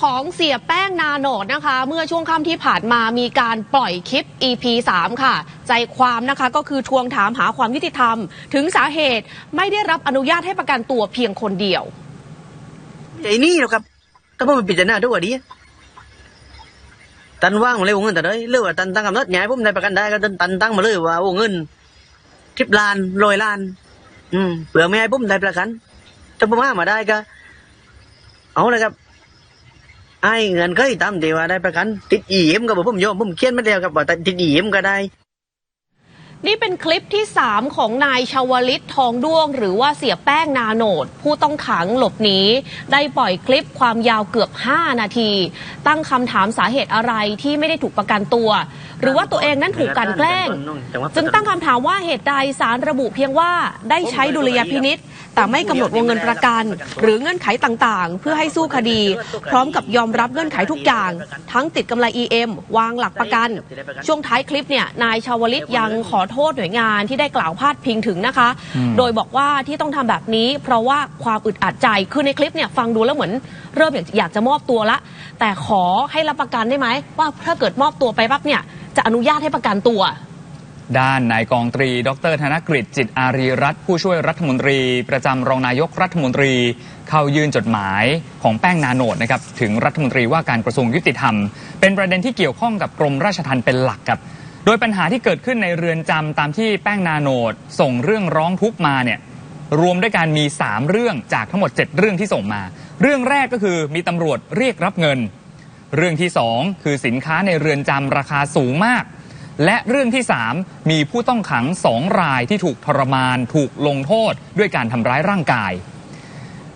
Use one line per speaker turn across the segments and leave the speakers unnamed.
ของเสียแป้งนาโนดนะคะ เมื่อช่วงค่ำที่ผ่านมามีการปล่อยคลิป EP 3 ค่ะ ใจความนะคะก็คือทวงถามหาความยุติธรรม ถึงสาเหตุไม่ได้รับอนุญาตให้ประกันตัวเพียงคนเดียว
ไอ้นี่หรอกครับ ก็เพราะมันพิจารณาด้วยดีตันว่างมาเลยวงเงินแต่เลยเรื่องว่าตันตั้งกำหนดใหญ่ผมได้ประกันได้ก็ตันตั้งมาเลยว่าวงเงินทิปลานลอยลาน อืมเผื่อไม่ให้ผมได้ประกันถ้าผมห้ามาได้ก็เอาเลยครับ ไอ้เงินเคยตามที่ว่าได้ประกัน ติดอีเอ็มกับผมโยมผมเขียนมาแล้วกับว่าติดอีเอ็มก็ได้
นี่เป็นคลิปที่ 3 ของนายชาวลิตทองด้วง หรือว่าเสียแป้งนาโนด ผู้ต้องขังหลบหนีได้ปล่อยคลิปความยาวเกือบ 5 นาที ตั้งคำถามสาเหตุอะไรที่ไม่ได้ถูกประกันตัว หรือว่าตัวเองนั้นถูกกลันแกล้ง จึงตั้งคำถามว่าเหตุใดสารระบุเพียงว่าได้ใช้ดุลยพินิษแต่ไม่กำหนดวงเงินประกัน หรือเงื่อนไขต่างๆ เพื่อให้สู้คดี พร้อมกับยอมรับเงื่อนไขทุกอย่าง ทั้งติดกำไร EM วางหลักประกัน ช่วงท้ายคลิปเนี่ยนายชาวลิตยังขอโทษหน่วยงานที่ได้กล่าวพาดพิงถึงนะคะ โดยบอกว่าที่ต้องทำแบบนี้ เพราะว่าความอึดอัดใจ คือในคลิปเนี่ยฟังดูแล้วเหมือนเริ่มอยากอยากจะมอบตัวละ แต่ขอให้รับประกันได้ไหมว่าถ้าเกิดมอบตัวไปปั๊บเนี่ยจะอนุญาตให้ประกันตัว
ด้านนายกองตรี ดร ธนกฤษจิตอารีรัตน์ผู้ช่วยรัฐมนตรี ประจำรองนายกรัฐมนตรี เข้ายื่นจดหมายของแป้งนาโนดนะครับถึงรัฐมนตรีว่าการกระทรวงยุติธรรม เป็นประเด็นที่เกี่ยวข้องกับกรมราชทัณฑ์เป็นหลักครับ โดยปัญหาที่เกิดขึ้นในเรือนจำตามที่แป้งนาโนดส่งเรื่องร้องทุกข์มาเนี่ยรวมด้วยการมี 3 เรื่องจากทั้งหมด 7 เรื่องที่ส่งมา เรื่องแรกก็คือมีตำรวจเรียกรับเงิน เรื่องที่ 2 คือสินค้าในเรือนจำราคาสูงมาก และเรื่องที่ 3 มีผู้ต้องขัง2รายที่ถูกทรมาน ถูกลงโทษด้วยการทำร้ายร่างกาย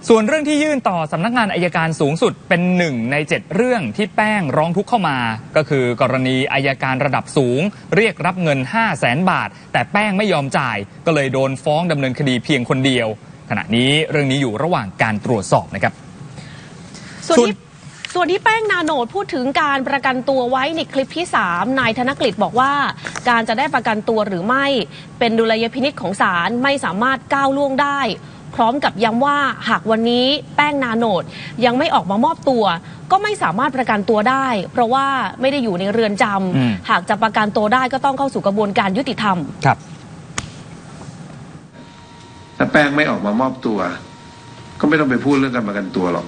ส่วนเรื่องที่ยื่นต่อสำนักงานอายการสูงสุดเป็นหนึ่งใน 7 เรื่องที่แป้งร้องทุกข์เข้ามา ก็คือกรณีอายการระดับสูง เรียกรับเงิน 5 0 0แสนบาท แต่แป้งไม่ยอมจ่าย ก็เลยโดนฟ้องดำเนินคดีเพียงคนเดียว ขณะนี้เรื่องนี้อยู่ระหว่างการตรวจสอบนะครับ
ส่วน
ส่วน
ที่ส่วนที่แป้งนาโนดพูดถึงการประกันตัวไว้ในคลิปที่ 3 นายธนกฤษบอกว่า การจะได้ประกันตัวหรือไม่เป็นดุลยพินิษของศาลไม่สามารถก้าวล่วงได้ พร้อมกับย้ำว่าหากวันนี้แป้งนาโนดยังไม่ออกมามอบตัว ก็ไม่สามารถประกันตัวได้ เพราะว่าไม่ได้อยู่ในเรือนจ
อืมำ
หากจะประกันตัวได้ก็ต้องเข้าสู่กระบวนการยุติธรรม
ครับ
ถ้าแป้งไม่ออกมามอบตัว ก็ไม่ต้องไปพูดเรื่องการประกันตัวหรอก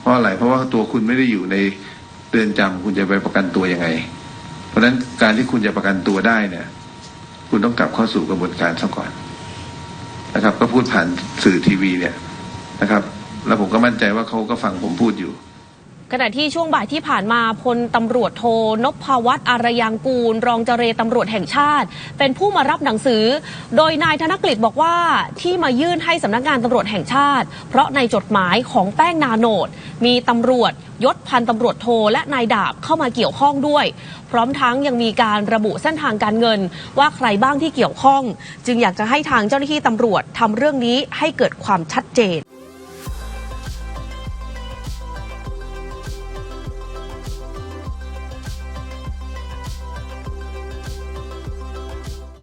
เพราะอะไรเพราะว่าตัวคุณไม่ได้อยู่ในเรือนจำคุณจะไปประกันตัวยังไง เพราะฉะนั้นการที่คุณจะประกันตัวได้เนี่ย คุณต้องกลับเข้าสู่กระบวนการซะก่อน นะครับ ก็พูดผ่านสื่อทีวีเนี่ยนะครับ แล้วผมก็มั่นใจว่าเขาก็ฟังผมพูดอยู่
ขณะที่ช่วงบ่ายที่ผ่านมาพลตำรวจโทนพวัตรอารยางกูล รองเจรตำรวจแห่งชาติ เป็นผู้มารับหนังสือ โดยนายธนกฤษบอกว่าที่มายื่นให้สำนักงานตำรวจแห่งชาติ เพราะในจดหมายของแป้งนาโนดมีตำรวจยศพันตำรวจโทและนายดาบเข้ามาเกี่ยวข้องด้วย พร้อมทั้งยังมีการระบุเส้นทางการเงิน ว่าใครบ้างที่เกี่ยวข้อง จึงอยากจะให้ทางเจ้าหน้าที่ตำรวจทำเรื่องนี้ให้เกิดความชัดเจน